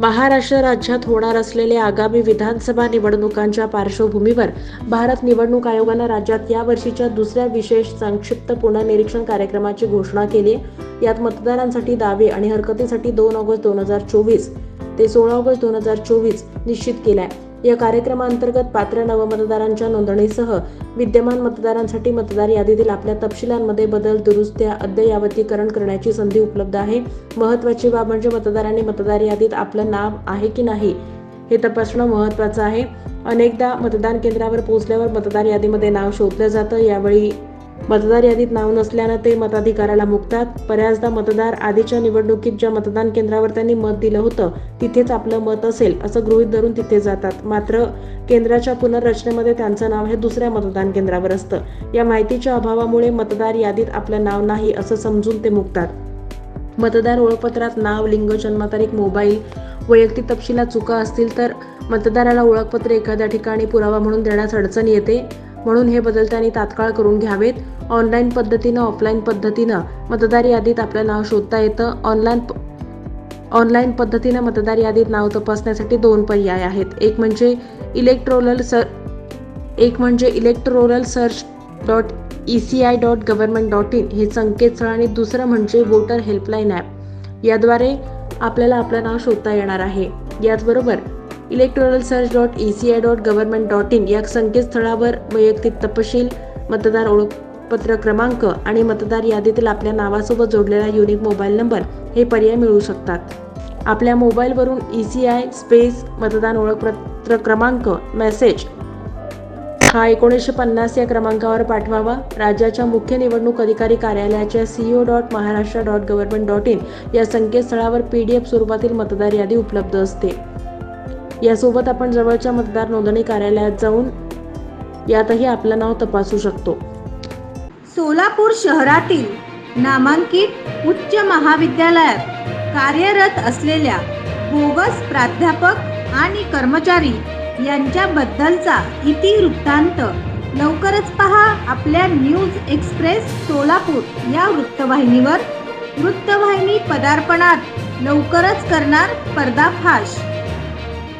महाराष्ट्र राज्यात होणार असलेल्या आगामी विधानसभा निवडणुकांच्या पार्श्वभूमीवर भारत निवडणूक आयोगानं राज्यात या वर्षीच्या दुसऱ्या विशेष संक्षिप्त पुनर्निरीक्षण कार्यक्रमाची घोषणा केली आहे. यात मतदारांसाठी दावे आणि हरकतीसाठी दोन ऑगस्ट दोन हजार चोवीस ते सोळा ऑगस्ट दोन हजार चोवीस निश्चित केलाय या कार्यक्रमाअंतर्गत पात्र नवमतदारांच्या नोंदणीसह विद्यमान मतदारांसाठी मतदार यादीतील आपल्या तपशिलांमध्ये बदल दुरुस्त्या अद्ययावतीकरण करण्याची संधी उपलब्ध आहे. महत्त्वाची बाब म्हणजे मतदारांनी मतदार यादीत आपलं नाव आहे की नाही हे तपासणं महत्त्वाचं आहे. अनेकदा मतदान केंद्रावर पोहोचल्यावर मतदार यादीमध्ये नाव शोधलं जातं. यावेळी मतदार यादीत नाव नसल्यानं ते मताधिकाराला मुकतात. बऱ्याचदा मतदार आधीच्या निवडणुकीत ज्या मतदान केंद्रावर त्यांनी मत दिलं होतं तिथेच आपलं मत असेल असं गृहीत धरून तिथे जातात. मात्र केंद्राच्या पुनर्रचनेमध्ये त्यांचं नाव हे दुसऱ्या मतदान केंद्रावर असतं. या माहितीच्या अभावामुळे मतदार यादीत आपलं नाव नाही असं समजून ते मुकतात. मतदार ओळखपत्रात नाव लिंग जन्मतारीख मोबाईल वैयक्तिक तपशिलात चुका असतील तर मतदाराला ओळखपत्र एखाद्या ठिकाणी पुरावा म्हणून देण्यास अडचण येते. म्हणून हे बदल त्यांनी तात्काळ करून घ्यावेत. ऑनलाईन पद्धतीनं ऑफलाईन पद्धतीनं मतदार यादीत आपलं नाव शोधता येतं. ऑनलाईन ऑनलाईन पद्धतीनं मतदार यादीत नाव तपासण्यासाठी दोन पर्याय आहेत. एक म्हणजे इलेक्ट्रोलल सर एक म्हणजे electoral search dot E C I dot government dot in हे संकेतस्थळ आणि दुसरं म्हणजे वोटर हेल्पलाईन ॲप याद्वारे आपल्याला आपलं नाव शोधता येणार आहे. याचबरोबर electoral search dot E C I dot government dot in या संकेतस्थळावर वैयक्तिक तपशील मतदार ओळखपत्र क्रमांक आणि मतदार यादीतील आपल्या नावासोबत जोडलेला युनिक मोबाईल नंबर हे पर्याय मिळू शकतात. आपल्या मोबाईलवरून ई सी आय स्पेस मतदान ओळखपत्र क्रमांक मेसेज हा एकोणीसशे पन्नास या क्रमांकावर पाठवावा. राज्याच्या मुख्य निवडणूक अधिकारी कार्यालयाच्या CEO dot Maharashtra dot government dot in या संकेतस्थळावर पी डी एफ स्वरूपातील मतदार यादी उपलब्ध असते. यासोबत आपण जवळच्या मतदार नोंदणी कार्यालयात जाऊन यातही आपलं नाव तपासू शकतो. सोलापूर शहरातील नामांकित उच्च महाविद्यालयात कार्यरत असलेल्या बोगस प्राध्यापक आणि कर्मचारी यांच्याबद्दलचा इतिवृत्तांत लवकरच पहा आपल्या न्यूज एक्सप्रेस सोलापूर या वृत्तवाहिनीवर. वृत्तवाहिनी पदार्पणात लवकरच करणार पर्दाफाश.